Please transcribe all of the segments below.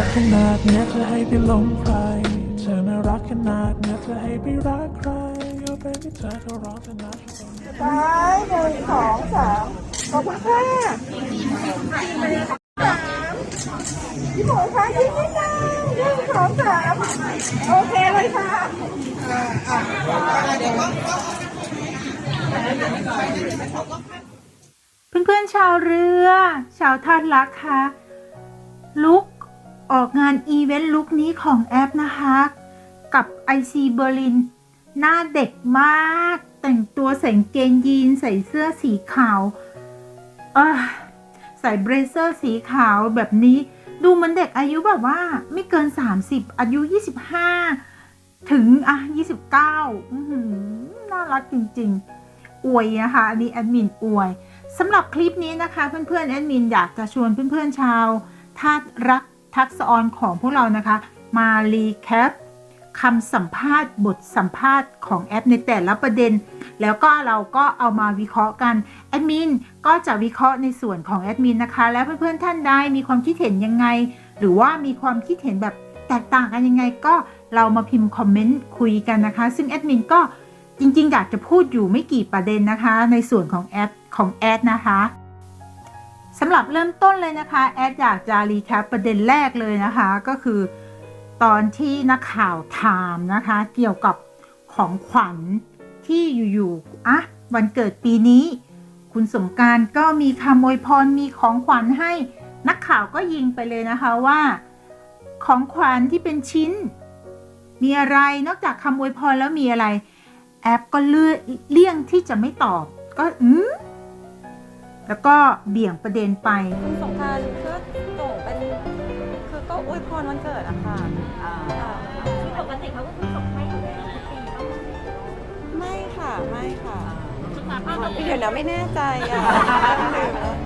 รักขนาดเนี้ยจะให้ไปหลงใคร เธอน่ารักขนาดเนี้ยจะให้ไปรักใครเอาไปที่เธอเขาร้องแต่นะฉันต้องไปหนึ่งสองสามขอบคุณค่ะพี่หมูคะยิ้มนิดนึงหนึ่งสองสามโอเคเลยค่ะเพื่อนๆชาวเรือ ชาวท่านรักคะลุก ออกงานอีเวนต์ลุกนี้ของแอปนะคะ กับ IC เบอร์ลินหน้าเด็กมาก แต่งตัวใส่กางเกงยีนใส่เสื้อสีขาวเออใส่เบรเซอร์สีขาวแบบนี้ ดูเหมือนเด็กอายุแบบว่า ไม่เกิน 30 อายุ 25 ถึงอะ29น่ารักจริง ๆ อวยนะคะอันนี้แอดมินอวยสำหรับคลิปนี้นะคะ เพื่อนๆแอดมินอยากจะชวนเพื่อนๆชาวทาสรัก ทักษออนของพวกเรานะคะ มารีแคปคำสัมภาษณ์บทสัมภาษณ์ของแอปในแต่ละประเด็น แล้วก็เราก็เอามาวิเคราะห์กันแอดมินก็จะวิเคราะห์ในส่วนของแอดมินนะคะ แล้วเพื่อนๆท่านใดมีความคิดเห็นยังไง หรือว่ามีความคิดเห็นแบบแตกต่างกันยังไงก็เรามาพิมพ์คอมเมนต์คุยกันนะคะ ซึ่งแอดมินก็จริงๆ อยากจะพูดอยู่ไม่กี่ประเด็นนะคะ ในส่วนของแอปของแอดนะคะ สำหรับเริ่มต้นเลยนะคะ แอดอยากจะรีแคปประเด็นแรกเลยนะคะ ก็คือตอนที่นักข่าวถามนะคะ เกี่ยวกับของขวัญที่อยู่ๆอะวันเกิดปีนี้ คุณสงการก็มีคำอวยพรมีของขวัญให้นักข่าวก็ยิงไปเลยนะคะว่า ของขวัญที่เป็นชิ้น มีอะไรนอกจากคำอวยพรแล้วมีอะไร แอปก็เลือกเลี่ยงที่จะไม่ตอบ ก็อืม แล้วก็เบี่ยงประเด็นไป คุณสงกรารก็ส่งเป็นคือก็อวยพรวันเกิดอะค่ะค่ะปกติเขาก็คือส่งให้อยู่แล้วทุกปีต้องไม่ค่ะไม่ค่ะสุดท้ายป้าต้องเดี๋ยวนะไม่แน่ใจอะ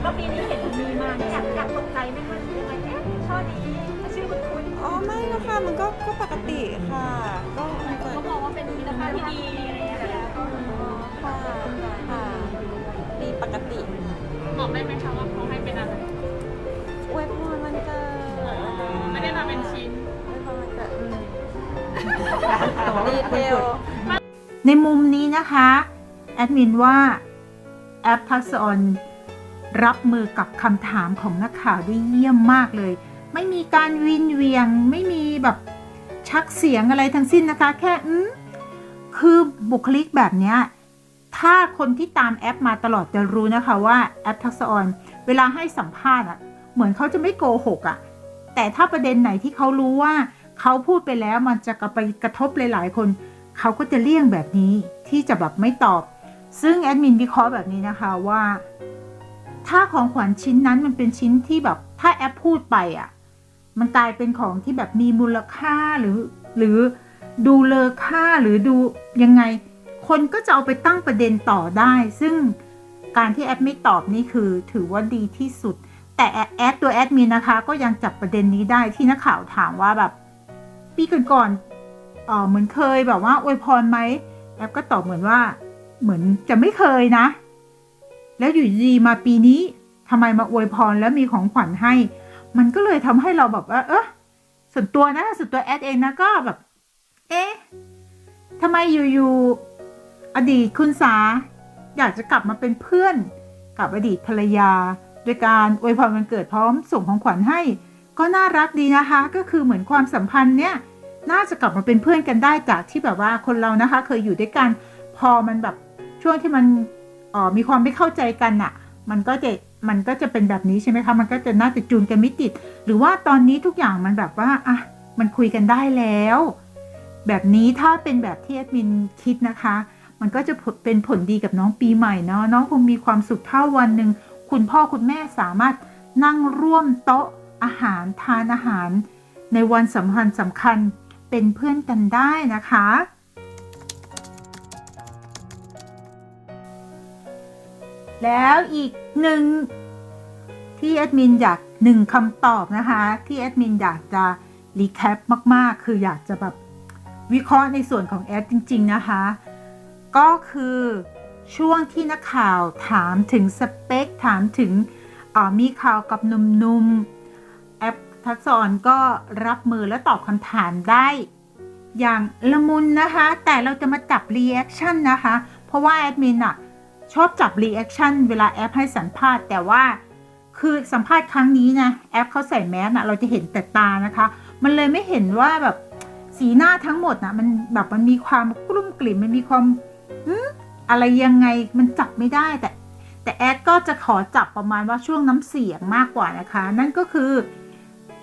แล้วปีนี้เห็นมีมาเนี่ยอยากอยากตกใจไหมคะยังไงเอ๊ะช่อนี้ชื่อคุณคุณอ๋อไม่แล้วค่ะมันก็ก็ปกติค่ะ ก็วันเกิด เขาบอกว่าเป็นมิตรภาพที่ดีอะไรอย่างเงี้ยแล้วก็ค่ะค่ะดีปกติ บอกได้ไหมคะว่าเขาให้เป็นอะไรอวยพรวันเกิดไม่ได้มาเป็นชิ้นอวยพรวันเกิดอืมดีเทลในมุมนี้นะคะ แอดมินว่า แอปทักษะออนรับมือกับคำถามของนักข่าวได้เยี่ยมมากเลย ไม่มีการวินเวียง ไม่มีแบบชักเสียงอะไรทั้งสิ้นนะคะ แค่อืมคือบุคลิกแบบเนี้ย ถ้าคนที่ตามแอปมาตลอดจะรู้นะคะว่าแอปทักษะออนเวลาให้สัมภาษณ์อะเหมือนเขาจะไม่โกหกอะแต่ถ้าประเด็นไหนที่เขารู้ว่าเขาพูดไปแล้วมันจะกระไปกระทบหลาย ๆ คน เขาก็จะเลี่ยงแบบนี้ที่จะแบบไม่ตอบ ซึ่งแอดมินวิเคราะห์แบบนี้นะคะว่า ถ้าของขวัญชิ้นนั้นมันเป็นชิ้นที่แบบถ้าแอปพูดไปอะมันกลายเป็นของที่แบบมีมูลค่าหรือ หรือดูเลอค่าหรือดูยังไง คนก็จะเอาไปตั้งประเด็นต่อได้ ซึ่งการที่แอปไม่ตอบนี่คือ ถือว่าดีที่สุด แต่แอดตัวแอดมินนะคะ ก็ยังจับประเด็นนี้ได้ที่นักข่าวถามว่าแบบปีก่อนๆเออเหมือนเคยแบบว่าอวยพรไหมแอปก็ตอบเหมือนว่า เหมือนจะไม่เคยนะ แล้วอยู่ดีๆมาปีนี้ทำไมมาอวยพรแล้วมีของขวัญให้ มันก็เลยทำให้เราแบบว่า เออส่วนตัวนะส่วนตัวแอดเองนะก็แบบ เอ๊ะทำไมอยู่ๆ อดีตคุณสา อยากจะกลับมาเป็นเพื่อน กับอดีตภรรยา โดยการอวยพรวันเกิดพร้อมส่งของขวัญให้ ก็น่ารักดีนะคะ ก็คือเหมือนความสัมพันธ์เนี้ยน่าจะกลับมาเป็นเพื่อนกันได้จากที่แบบว่าคนเรานะคะ เคยอยู่ด้วยกัน พอมันแบบช่วงที่มันออมีความไม่เข้าใจกันอะมันก็จะมันก็จะเป็นแบบนี้ใช่ไหมคะ มันก็จะน่าจะจูนกันไม่ติด หรือว่าตอนนี้ทุกอย่างมันแบบว่าอะมันคุยกันได้แล้ว แบบนี้ถ้าเป็นแบบที่แอดมินคิดนะคะ มันก็จะเป็นผลดีกับน้องปีใหม่เนาะน้องคงมีความสุขเท่าวันหนึ่งคุณพ่อคุณแม่สามารถนั่งร่วมโต๊ะอาหารทานอาหาร ในวันสำคัญสำคัญเป็นเพื่อนกันได้นะคะ แล้วอีกหนึ่งที่แอดมินอยากหนึ่งคำตอบนะคะ ที่แอดมินอยากจะรีแคปมาก ๆ คืออยากจะแบบวิเคราะห์ในส่วนของแอดจริง ๆ นะคะ ก็คือช่วงที่นักข่าวถามถึงสเปค ถามถึงมีข่าวกับหนุ่มๆแอปทักษรก็รับมือและตอบคำถามได้ อย่างละมุนนะคะ แต่เราจะมาจับรีแอคชั่นนะคะ เพราะว่าแอดมินอะชอบจับรีแอคชั่นเวลาแอปให้สัมภาษณ์แต่ว่าคือสัมภาษณ์ครั้งนี้นะแอปเขาใส่แมสนะเราจะเห็นแต่ตานะคะ มันเลยไม่เห็นว่าแบบสีหน้าทั้งหมดนะมันแบบมันมีความกลุ้มกลิ่มมันมีความ อะไรยังไงมันจับไม่ได้แต่ แต่แอดก็จะขอจับประมาณว่าช่วงน้ำเสียงมากกว่านะคะ นั่นก็คือ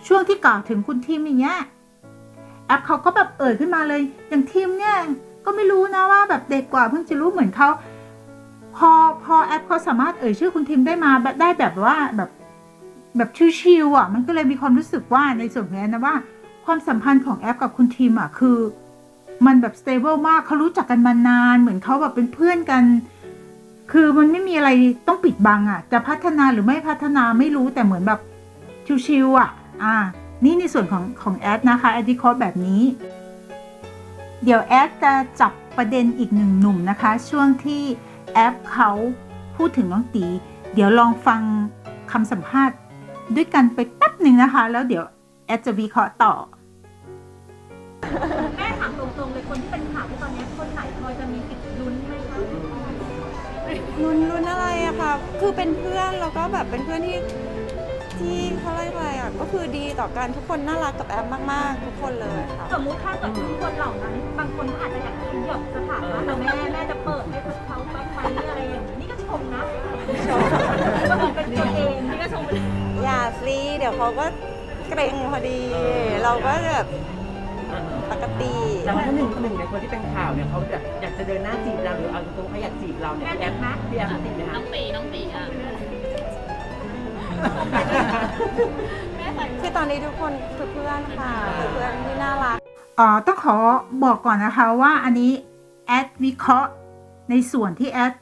ช่วงที่กล่าวถึงคุณทีมอย่างเงี้ยแอปเขาก็แบบเอ่ยขึ้นมาเลย อย่างทีมเนี่ยก็ไม่รู้นะว่าแบบเด็กกว่าเพิ่งจะรู้เหมือนเขาพอพอแอปเขาสามารถเอ่ยชื่อคุณทีมได้มาแบบได้แบบว่าแบบแบบชิวๆอะ มันก็เลยมีความรู้สึกว่าในส่วนของแอดนะว่า ความสัมพันธ์ของแอปกับคุณทีมอะคือ มันแบบสเตเบิลมากเขารู้จักกันมานาน เหมือนเขาแบบเป็นเพื่อนกัน คือมันไม่มีอะไรต้องปิดบังอะ่ะ จะพัฒนาหรือไม่พัฒนาไม่รู้แต่เหมือนแบบชิวๆอะ อ่า นี่ในส่วนของของแอดนะคะแอดวิเคราะห์แบบนี้ เดี๋ยวแอดจะจับประเด็นอีกหนึ่งหนุ่มนะคะ ช่วงที่แอปเขาพูดถึงน้องตี เดี๋ยวลองฟังคำสัมภาษณ์ด้วยกันไปแป๊บหนึ่งนะคะ แล้วเดี๋ยวแอดจะวิเคราะห์ต่อ เป็นข่าวที่ตอนนี้คนไหนพอจะมีสิทธิ์ลุ้นไหมคะลุ้นลุ้นอะไรอะค่ะ คือเป็นเพื่อนแล้วก็แบบเป็นเพื่อนที่ที่เขาเรียกอะไรอะก็คือดีต่อกันทุกคนน่ารักกับแอมมากๆ ทุกคนเลยค่ะ สมมุติถ้าเกิดรุ่นคนเหล่านั้น บางคนก็อาจจะอยากขยับสถานะแต่แม่แม่จะเปิดให้เขาบ้างไหมอะไรอย่างนี้นี่ก็ชมนะชมก็เหมือนเป็นตัวเองนี่ก็ชมอย่าสิเดี๋ยวเขาก็เกรงพอดี เราก็แบบ ปกติ แต่ว่าถ้าหนึ่งหนึ่งในคนที่เป็นข่าวเนี่ยเขาแบบอยากจะเดินหน้าจีบเราหรือเอาตรงๆเขาอยากจีบเราเนี่ยพี่แอฟพี่แอฟติดไหมคะคือตอนนี้ทุกคนคือเพื่อนค่ะคือเพื่อนที่น่ารักอ๋อต้องขอบอกก่อนนะคะว่าอันนี้แอดวิเคราะห์ในส่วนที่แอด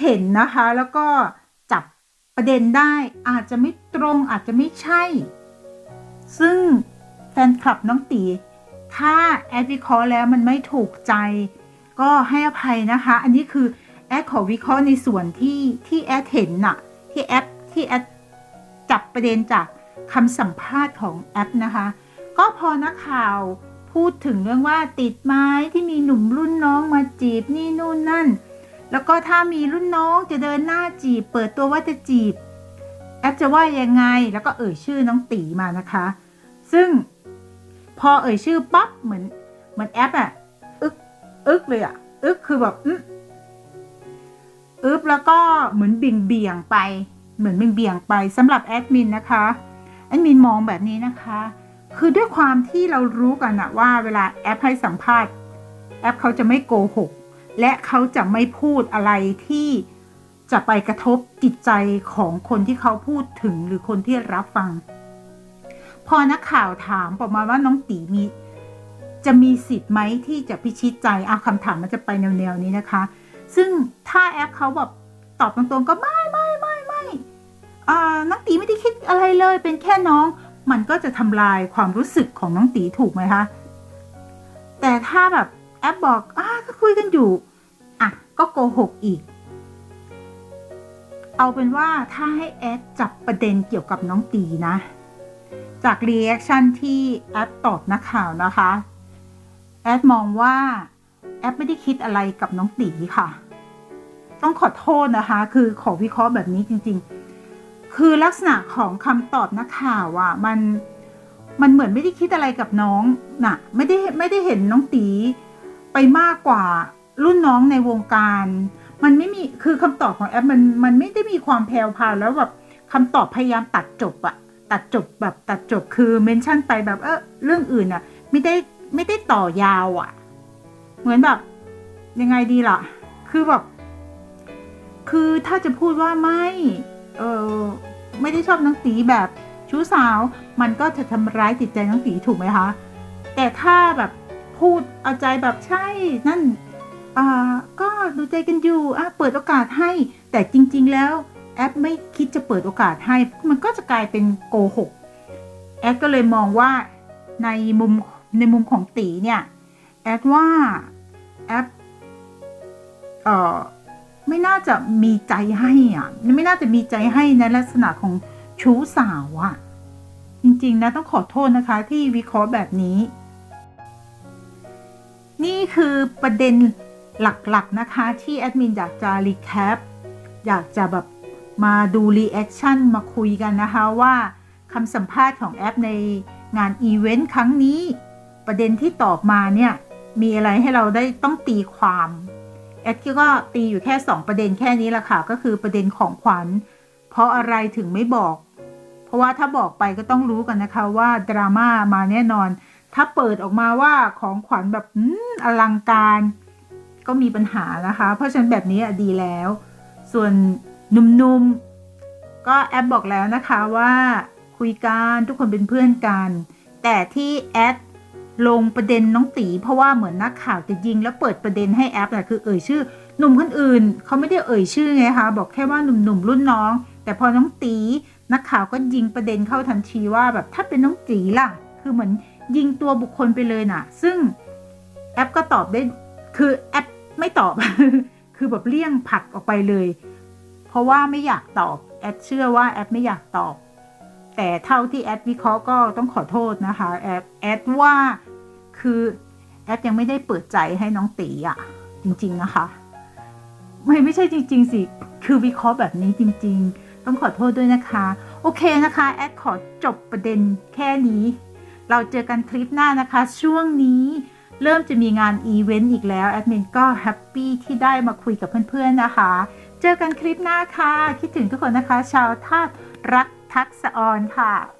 เห็นนะคะ แล้วก็จับประเด็นได้อาจจะไม่ตรงอาจจะไม่ใช่ ซึ่งแฟนคลับน้องตี ถ้าแอดวิเคราะห์แล้วมันไม่ถูกใจ ก็ให้อภัยนะคะ อันนี้คือแอดขอวิเคราะห์ในส่วนที่ที่แอดเห็นน่ะ ที่แอดที่แอดจับประเด็นจากคำสัมภาษณ์ของแอปนะคะ ก็พอนักข่าวพูดถึงเรื่องว่าติดไม้ที่มีหนุ่มรุ่นน้องมาจีบนี่นู่นนั่น แล้วก็ถ้ามีรุ่นน้องจะเดินหน้าจีบ เปิดตัวว่าจะจีบ แอปจะว่ายังไงแล้วก็เอ่ยชื่อน้องตีมานะคะ ซึ่ง พอเอ่ยชื่อปั๊บเหมือน เหมือนแอปอะอึกอึกเลยอะอึกคือแบบอึ๊บอึบแล้วก็เหมือนเบี่ยงเบี่ยงไป เหมือนเบี่ยงเบี่ยงไปสำหรับแอดมินนะคะแอดมินมองแบบนี้นะคะ คือด้วยความที่เรารู้กันนะว่าเวลาแอปให้สัมภาษณ์ แอปเขาจะไม่โกหก และเขาจะไม่พูดอะไรที่จะไปกระทบจิตใจของคนที่เขาพูดถึงหรือคนที่รับฟัง พอนักข่าวถามประมาณว่าน้องตีมี จะมีสิทธิ์ไหมที่จะพิชิตใจอาคำถามมันจะไปแนวๆนี้นะคะ ซึ่งถ้าแอปเขาแบบตอบตรงๆก็ไม่ไม่ไม่ไม่อ่น้องตีไม่ได้คิดอะไรเลย เป็นแค่น้อง มันก็จะทำลายความรู้สึกของน้องตีถูกไหมคะ แต่ถ้าแบบแอปบอกอ่าก็คุยกันอยู่อะก็โกหกอีก เอาเป็นว่าถ้าให้แอดจับประเด็นเกี่ยวกับน้องตีนะ จากรีแอคชั่นที่แอปตอบนักข่าวนะคะ แอดมองว่าแอปไม่ได้คิดอะไรกับน้องตีค่ะ ต้องขอโทษนะคะ คือขอวิเคราะห์แบบนี้จริง ๆ คือลักษณะของคำตอบนักข่าวอะมันมันเหมือนไม่ได้คิดอะไรกับน้องน่ะไม่ได้ไม่ได้เห็นน้องตีไปมากกว่ารุ่นน้องในวงการ มันไม่มีคือคำตอบของแอปมันมันไม่ได้มีความแพรวพราวแล้วแบบคำตอบพยายามตัดจบอะ ตัดจบแบบตัดจบคือเมนชั่นไปแบบเออเรื่องอื่นอะไม่ได้ไม่ได้ต่อยาวอะเหมือนแบบยังไงดีล่ะ คือแบบ คือถ้าจะพูดว่าไม่เออไม่ได้ชอบน้องตีแบบชู้สาว มันก็จะทำร้ายจิตใจน้องตีถูกไหมคะ แต่ถ้าแบบพูดเอาใจแบบใช่นั่นอ่าก็ดูใจกันอยู่อะเปิดโอกาสให้ แต่จริง ๆ แล้ว แอปไม่คิดจะเปิดโอกาสให้ มันก็จะกลายเป็นโกหกแอปก็เลยมองว่าในมุมในมุมของตีเนี่ยแอดว่าแอปเอ่อไม่น่าจะมีใจให้อะไม่น่าจะมีใจให้ในลักษณะของชู้สาวอะจจริงๆนะต้องขอโทษนะคะที่วิเคราะห์แบบนี้ นี่คือประเด็นหลักๆนะคะที่แอดมินอยากจะรีแคปอยากจะแบบ มาดูรีแอคชั่นมาคุยกันนะคะว่าคำสัมภาษณ์ของแอปในงานอีเวนต์ครั้งนี้ ประเด็นที่ตอบมาเนี่ย มีอะไรให้เราได้ต้องตีความแอดก็ตีอยู่แค่ 2 ประเด็นแค่นี้ละค่ะ ก็คือประเด็นของขวัญ เพราะอะไรถึงไม่บอก เพราะว่าถ้าบอกไปก็ต้องรู้กันนะคะว่าดราม่ามาแน่นอน ถ้าเปิดออกมาว่าของขวัญแบบอืมอลังการ ก็มีปัญหานะคะ เพราะฉะนั้นแบบนี้อะดีแล้ว ส่วน หนุ่มๆ ก็แอปบอกแล้วนะคะว่าคุยกันทุกคนเป็นเพื่อนกัน แต่ที่แอดลงประเด็นน้องตี เพราะว่าเหมือนนักข่าวจะยิงแล้วเปิดประเด็นให้แอปนะคือเอ่ยชื่อหนุ่มคนอื่นเขาไม่ได้เอ่ยชื่อไงคะบอกแค่ว่าหนุ่มๆรุ่นน้อง แต่พอน้องตีนักข่าวก็ยิงประเด็นเข้าทันทีว่าแบบถ้าเป็นน้องตีล่ะ คือเหมือนยิงตัวบุคคลไปเลยน่ะ ซึ่งแอปก็ตอบได้คือแอปไม่ตอบ คือแบบเลี่ยงผลักออกไปเลย ราะว่าไม่อยากตอบ แอดเชื่อว่าแอปไม่อยากตอบ แต่เท่าที่แอดวิเคราะห์ก็ต้องขอโทษนะคะแอดแอดว่าคือแอดยังไม่ได้เปิดใจให้น้องตีอะจริง ๆนะคะ ไม่ไม่ใช่จริง ๆสิคือวิเคราะห์แบบนี้จริง ๆ ต้องขอโทษด้วยนะคะ โอเคนะคะแอดขอจบประเด็นแค่นี้ เราเจอกันคลิปหน้านะคะ ช่วงนี้เริ่มจะมีงานอีเวนต์อีกแล้วแอดมินก็แฮปปี้ที่ได้มาคุยกับเพื่อนๆนะคะ เจอกันคลิปหน้าค่ะ คิดถึงทุกคนนะคะ ชาวทารักทักษะออนค่ะ